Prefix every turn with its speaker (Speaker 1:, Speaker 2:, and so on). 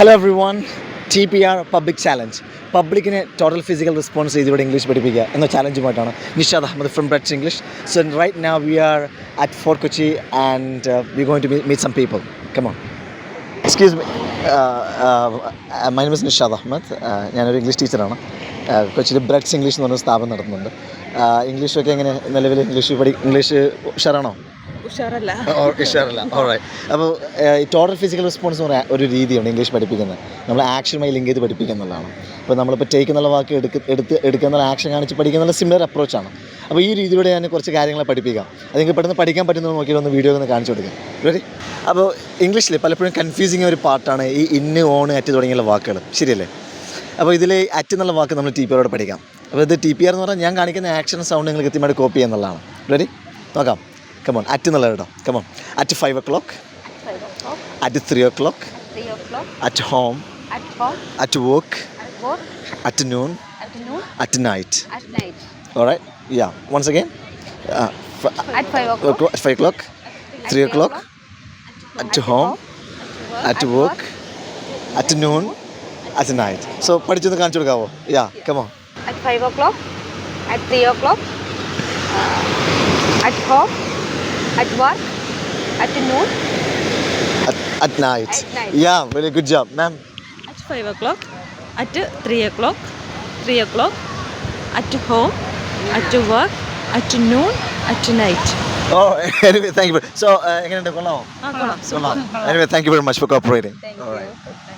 Speaker 1: Hello everyone T P R public challenge പബ്ലിക്കിനെ total physical response ചെയ്ത് ഇവിടെ English പഠിപ്പിക്കുക എന്ന ചാലഞ്ചുമായിട്ടാണ് Nishad Ahmed from Brads English so right now we are at Fort Kochi and we going to meet some people come on excuse me my name is Nishad Ahmed Uh, ഞാനൊരു English ടീച്ചറാണ് Uh, കൊച്ചിയിൽ Brads English എന്ന് പറഞ്ഞ സ്ഥാപനം നടത്തുന്നുണ്ട്. Uh, ഇംഗ്ലീഷൊക്കെ എങ്ങനെ നിലവിൽ English പഠി ഇംഗ്ലീഷ് ഉഷാറാണോ?
Speaker 2: ഉഷാറല്ല.
Speaker 1: അപ്പോൾ ടോട്ടൽ ഫിസിക്കൽ റെസ്പോൺസ് എന്ന് പറയാൻ ഒരു രീതിയാണ് ഇംഗ്ലീഷ് പഠിപ്പിക്കുന്നത്. നമ്മൾ ആക്ഷനുമായി ലിങ്ക് ചെയ്ത് പഠിപ്പിക്കുക എന്നുള്ളതാണ് അപ്പോൾ നമ്മളിപ്പോൾ ടേക്ക് എന്നുള്ള വാക്ക് എടുക്ക് എടുത്ത് എടുക്കുന്ന ആക്ഷൻ കാണിച്ച് പഠിക്കുന്ന സിമിലർ അപ്രോച്ചാണ് അപ്പോൾ ഈ രീതിയിലൂടെ ഞാൻ കുറച്ച് കാര്യങ്ങളെ പഠിപ്പിക്കാം. അതെങ്കിൽ പെട്ടെന്ന് പഠിക്കാൻ പറ്റുന്നത് നോക്കിയിട്ട് ഒന്ന് വീഡിയോ ഒന്ന് കാണിച്ചു കൊടുക്കാം. റെഡി അപ്പോൾ ഇംഗ്ലീഷിൽ പലപ്പോഴും കൺഫ്യൂസിങ് ഒരു പാർട്ടാണ് ഈ ഇന്ന് ഓൺ അറ്റ് തുടങ്ങിയുള്ള വാക്കുകൾ. ശരിയല്ലേ? അപ്പോൾ ഇതിൽ അറ്റ് എന്നുള്ള വാക്ക് നമ്മൾ ടി പി ആറോട് പഠിക്കാം. അപ്പോൾ ഇത് ടി പി ആർ എന്ന് പറഞ്ഞാൽ ഞാൻ കാണിക്കുന്ന ആക്ഷൻ സൗണ്ട് നിങ്ങൾ കൃത്യമായിട്ട് കോപ്പി ചെയ്യുന്നുള്ളതാണ് റെഡി നോക്കാം. കമോൺ അറ്റ് എന്നുള്ളത് കേട്ടോ. Come on at five o'clock
Speaker 2: five o'clock
Speaker 1: at three o'clock
Speaker 2: three o'clock
Speaker 1: at home
Speaker 2: at home
Speaker 1: at work
Speaker 2: at work
Speaker 1: at noon
Speaker 2: at noon
Speaker 1: at night
Speaker 2: at night
Speaker 1: alright yeah once again
Speaker 2: at five o'clock
Speaker 1: at five o'clock, three o'clock, at home, at work, at noon, at night. So പഠിച്ചൊന്ന് കാണിച്ചു കൊടുക്കാവോ? Yeah come on
Speaker 2: at five o'clock at three o'clock at home at work? At noon?
Speaker 1: at at night.
Speaker 2: At night.
Speaker 1: Yeah, very good job, ma'am.
Speaker 3: at 5 o'clock, at 3 o'clock, 3 o'clock, at home, at work, at noon, at night.
Speaker 1: Oh, anyway, thank you. So, uh, എങ്ങനെയുണ്ട് കൊള്ളാമോ
Speaker 3: ആ കൊള്ളാം
Speaker 1: കൊള്ളാം. Anyway, thank you very much for cooperating. All right.